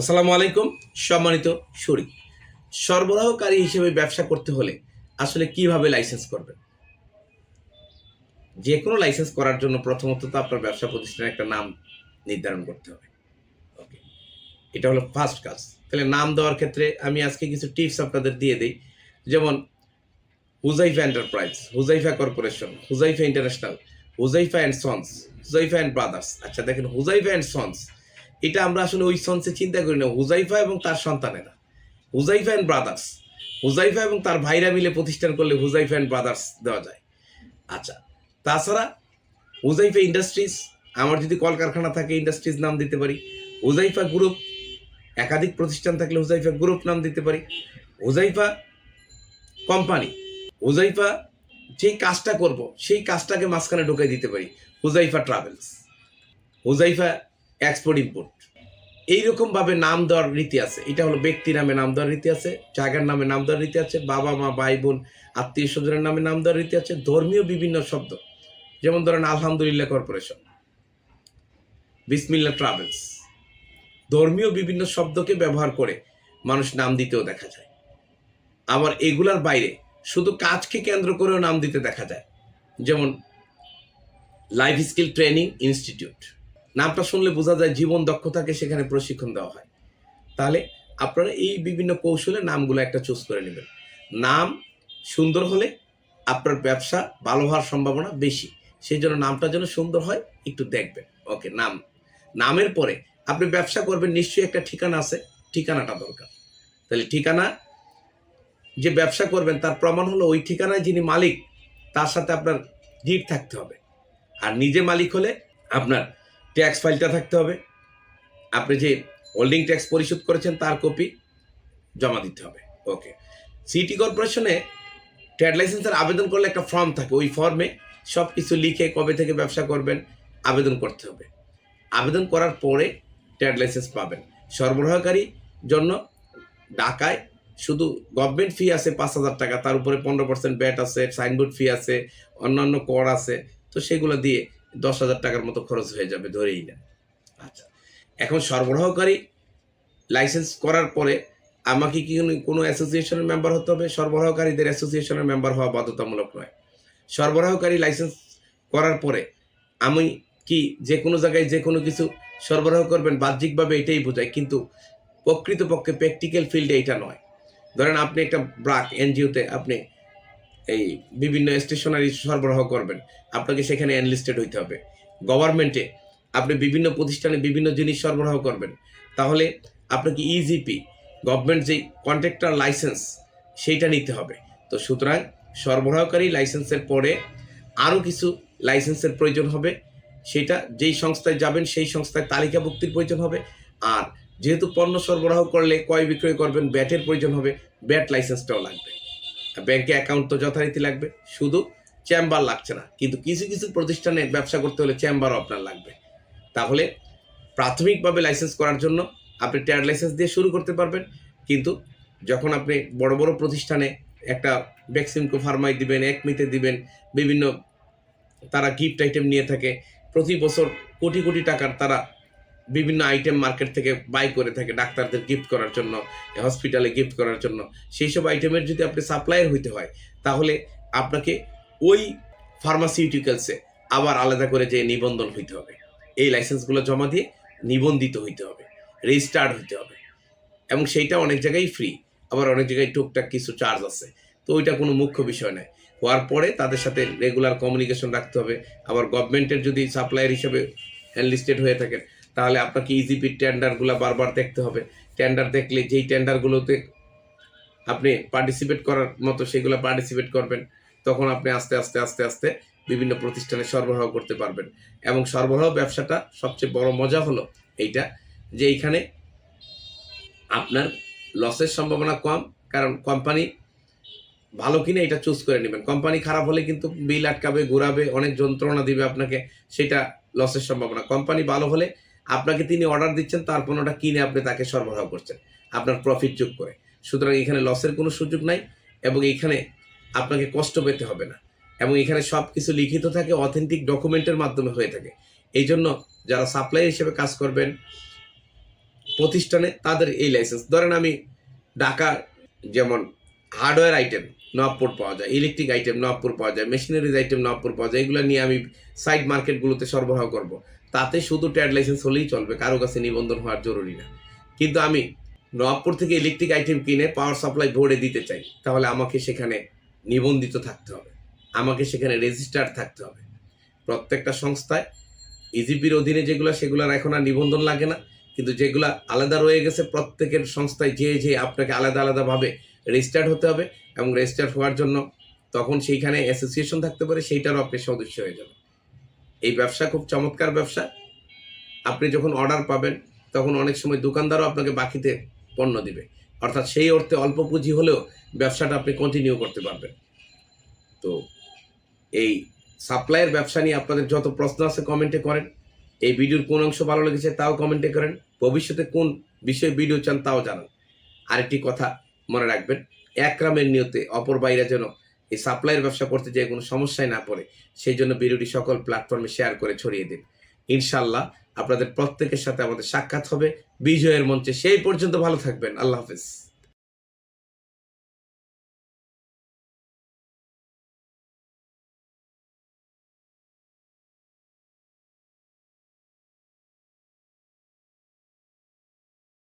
আসসালামু আলাইকুম, সম্মানিত শরীর সরবরাহকারী হিসেবে ব্যবসা করতে হলে আসলে কীভাবে লাইসেন্স করবেন? যে কোনো লাইসেন্স করার জন্য প্রথমত তো আপনার ব্যবসা প্রতিষ্ঠানের একটা নাম নির্ধারণ করতে হবে। ওকে এটা হলো ফার্স্ট কাজ। তাহলে নাম দেওয়ার ক্ষেত্রে আমি আজকে কিছু টিপস আপনাদের দিয়ে দিই। যেমন, Huzaifa enterprise Huzaifa corporation Huzaifa international Huzaifa and sons Huzaifa and brothers আচ্ছা দেখেন, হুজাইফা অ্যান্ড সন্স এটা আমরা আসলে ওই সন্সে চিন্তা করি না। হুজাইফা এবং তার সন্তানেরা। হুজাইফা অ্যান্ড ব্রাদার্স হুজাইফা এবং তার ভাইরা মিলে প্রতিষ্ঠান করলে হুজাইফা অ্যান্ড ব্রাদার্স দেওয়া যায়। আচ্ছা তাছাড়া হুজাইফা ইন্ডাস্ট্রিজ আমার যদি কলকারখানা থাকে ইন্ডাস্ট্রিজ নাম দিতে পারি। হুজাইফা গ্রুপ একাধিক প্রতিষ্ঠান থাকলে হুজাইফা গ্রুপ নাম দিতে পারি। হুজাইফা কোম্পানি হুজাইফা যেই কাজটা করব, সেই কাজটাকে মাঝখানে ঢুকাই দিতে পারি। Huzaifa travels Huzaifa export import এইরকমভাবে নাম দেওয়ার রীতি আছে। এটা হলো ব্যক্তি নামে নাম দেওয়ার রীতি আছে, জায়গার নামে নাম দেওয়ার রীতি আছে, বাবা, মা, ভাই, বোন, আত্মীয় স্বজনের নামে নাম দেওয়ার রীতি আছে, ধর্মীয় বিভিন্ন শব্দ। যেমন ধরেন আলহামদুলিল্লাহ কর্পোরেশন বিসমিল্লা ট্রাভেলস। ধর্মীয় বিভিন্ন শব্দকে ব্যবহার করে মানুষ নাম দিতেও দেখা যায়। আবার এগুলার বাইরে শুধু কাজকে কেন্দ্র করেও নাম দিতে দেখা যায়। যেমন লাইফ স্কিল ট্রেনিং ইনস্টিটিউট নামটা শুনলে বোঝা যায় জীবন দক্ষতাকে সেখানে প্রশিক্ষণ দেওয়া হয়। তাহলে আপনারা এই বিভিন্ন কৌশলে নামগুলো একটা চুজ করে নেবেন। নাম সুন্দর হলে আপনার ব্যবসা ভালো হওয়ার সম্ভাবনা বেশি। সেই জন্য নামটা যেন সুন্দর হয়, একটু দেখবেন। ওকে, নাম। নামের পরে আপনি ব্যবসা করবেন, নিশ্চয়ই একটা ঠিকানা আছে। ঠিকানাটা দরকার। তাহলে ঠিকানা, যে ব্যবসা করবেন তার প্রমাণ হলো ওই ঠিকানায় যিনি মালিক, তার সাথে আপনার ডিট থাকতে হবে। আর নিজে মালিক হলে আপনার ট্যাক্স ফাইলটা থাকতে হবে। আপনি যে হোল্ডিং ট্যাক্স পরিশোধ করেছেন তার কপি জমা দিতে হবে। ওকে। সিটি কর্পোরেশনে ট্রেড লাইসেন্সের আবেদন করলে একটা ফর্ম থাকে। ওই ফর্মে সব কিছু লিখে কবে থেকে ব্যবসা করবেন আবেদন করতে হবে। আবেদন করার পরে ট্রেড লাইসেন্স পাবেন। সরবরাহকারী জন্য ঢাকায় শুধু গভর্নমেন্ট ফি আছে পাঁচ হাজার টাকা, তার উপরে পনেরো পার্সেন্ট ব্যাট আছে সাইনবোর্ড ফি আছে, অন্যান্য কর আছে। তো সেগুলো দিয়ে দশ হাজার টাকার মতো খরচ হয়ে যাবে, ধরেই না। আচ্ছা এখন সরবরাহকারী লাইসেন্স করার পরে আমাকে কি কোনো- অ্যাসোসিয়েশনের মেম্বার হতে হবে? সরবরাহকারীদের অ্যাসোসিয়েশনের মেম্বার হওয়া বাধ্যতামূলক নয়। সরবরাহকারী লাইসেন্স করার পরে আমি কি যে কোনো জায়গায় যে কোনো কিছু সরবরাহ করবেন? বাহ্যিকভাবে এটাই বোঝায়, কিন্তু প্রকৃতপক্ষে প্র্যাকটিক্যাল ফিল্ডে এটা নয়। ধরেন আপনি একটা ব্রাক এনজিওতে আপনি এই বিভিন্ন স্টেশনারি সরবরাহ করবেন। আপনাকে সেখানে এনলিস্টেড হইতে হবে। গভর্নমেন্টে আপনি বিভিন্ন প্রতিষ্ঠানে বিভিন্ন জিনিস সরবরাহ করবেন। তাহলে আপনাকে ইজিপি গভর্নমেন্ট যেই কন্ট্রাক্টর লাইসেন্স সেইটা নিতে হবে। তো সুতরাং সরবরাহকারী লাইসেন্সের পরে আরও কিছু লাইসেন্সের প্রয়োজন হবে। সেটা যেই সংস্থায় যাবেন, সেই সংস্থায় তালিকাভুক্তির প্রয়োজন হবে। আর যেহেতু পণ্য সরবরাহ করলে, ক্রয় বিক্রয় করবেন, ব্যাটের প্রয়োজন হবে, ব্যাট লাইসেন্সটাও লাগবে। ব্যাংকে অ্যাকাউন্ট তো যথারীতি লাগবে। শুধু চেম্বার লাগছে না। কিন্তু কিছু কিছু প্রতিষ্ঠানে ব্যবসা করতে হলে চেম্বারও আপনার লাগবে। তাহলে প্রাথমিকভাবে লাইসেন্স করার জন্য আপনি ট্যাড লাইসেন্স দিয়ে শুরু করতে পারবেন। কিন্তু যখন আপনি বড় বড় প্রতিষ্ঠানে একটা ভ্যাকসিনকো ফার্মাই দিবেন একমিতে দিবেন, বিভিন্ন তারা গিফট আইটেম নিয়ে থাকে, প্রতি বছর কোটি কোটি টাকার তারা বিভিন্ন আইটেম মার্কেট থেকে বাই করে থাকে, ডাক্তারদের গিফট করার জন্য হসপিটালে গিফট করার জন্য। সেই সব আইটেমের যদি আপনি সাপ্লায়ার হইতে হয়, তাহলে আপনাকে ওই ফার্মাসিউটিক্যালসে আবার আলাদা করে যে নিবন্ধন হইতে হবে। এই লাইসেন্সগুলো জমা দিয়ে নিবন্ধিত হইতে হবে রেজিস্টার্ড হইতে হবে। এবং সেইটা অনেক জায়গায় ফ্রি আবার অনেক জায়গায় টুকটাক কিছু চার্জ আছে। তো ওইটা কোনো মুখ্য বিষয় নয়। হওয়ার পরে তাদের সাথে রেগুলার কমিউনিকেশন রাখতে হবে। আবার গভর্নমেন্টের যদি সাপ্লায়ার হিসেবে এনলিস্টেড হয়ে থাকেন তাহলে আপনাকে ইজিপি টেন্ডারগুলো বারবার দেখতে হবে। টেন্ডার দেখলে যেই টেন্ডারগুলোতে আপনি পার্টিসিপেট করার মতো সেগুলো পার্টিসিপেট করবেন, তখন আপনি আস্তে আস্তে আস্তে আস্তে বিভিন্ন প্রতিষ্ঠানে সরবরাহ করতে পারবেন। এবং সরবরাহ ব্যবসাটা সবচেয়ে বড় মজা হলো এইটা যে এইখানে আপনার লসের সম্ভাবনা কম, কারণ কোম্পানি ভালো কিনে এটা চুজ করে নেবেন। কোম্পানি খারাপ হলে কিন্তু বিল আটকাবে, ঘুরাবে, অনেক যন্ত্রণা দিবে আপনাকে, সেটা লসের সম্ভাবনা। কোম্পানি ভালো হলে আপনাকে তিনি অর্ডার দিচ্ছেন, তার পণ্যটা কিনে আপনি তাকে সরবরাহ করছেন। আপনার প্রফিট যোগ করে। সুতরাং এখানে লসের কোনো সুযোগ নাই এবং এখানে আপনাকে কষ্ট পেতে হবে না। এবং এখানে সব কিছু লিখিত থাকে অথেন্টিক ডকুমেন্টের মাধ্যমে হয়ে থাকে। এই জন্য যারা সাপ্লাই হিসেবে কাজ করবেন প্রতিষ্ঠানে, তাদের এই লাইসেন্স ধরেন আমি ঢাকা যেমন হার্ডওয়্যার আইটেম নবপুর পাওয়া যায় ইলেকট্রিক আইটেম নবপুর পাওয়া যায় মেশিনারিজ আইটেম নবপুর পাওয়া যায়, এগুলো নিয়ে আমি সাইড মার্কেটগুলোতে সরবরাহ করব। তাতে শুধু ট্রেড লাইসেন্স হলেই চলবে, কারও কাছে নিবন্ধন হওয়ার জরুরি না। কিন্তু আমি নবপুর থেকে ইলেকট্রিক আইটেম কিনে পাওয়ার সাপ্লাই বোর্ডে দিতে চাই, তাহলে আমাকে সেখানে নিবন্ধিত থাকতে হবে, আমাকে সেখানে রেজিস্টার থাকতে হবে। প্রত্যেকটা সংস্থায় ইজিপির অধীনে যেগুলো, সেগুলোর এখন আর নিবন্ধন লাগে না, কিন্তু যেগুলো আলাদা রয়ে গেছে, প্রত্যেকের সংস্থায় যেয়ে যেয়ে আপনাকে আলাদা আলাদাভাবে রেজিস্টার্ড হতে হবে এবং রেজিস্টার হওয়ার জন্য তখন সেইখানে অ্যাসোসিয়েশন থাকতে পারে, সেইটারও আপনি সদস্য হয়ে যাবেন। এই ব্যবসা খুব চমৎকার ব্যবসা। আপনি যখন অর্ডার পাবেন, তখন অনেক সময় দোকানদারও আপনাকে বাকিতে পণ্য দিবে। অর্থাৎ সেই অর্থে অল্প পুঁজি হলেও ব্যবসাটা আপনি কন্টিনিউ করতে পারবেন। তো এই সাপ্লাইয়ের ব্যবসা নিয়ে আপনাদের যত প্রশ্ন আছে কমেন্টে করেন। এই ভিডিওর কোন অংশ ভালো লেগেছে তাও কমেন্টে করেন। ভবিষ্যতে কোন বিষয়ে ভিডিও চান তাও জানান। আরেকটি কথা মনে রাখবেন, একরামের নিয়তে অপর বাইরা যেন এই সাপ্লাইয়ের ব্যবসা করতে যেয়ে কোনো সমস্যায় না পড়ে, সেই জন্য ভিডিওটি সকল প্ল্যাটফর্মে শেয়ার করে ছড়িয়ে দিন। ইনশাল্লাহ আপনাদের প্রত্যেকের সাথে আমাদের সাক্ষাৎ হবে। বিজয়ের মঞ্চে সেই পর্যন্ত ভালো থাকবেন। আল্লাহ হাফেজ।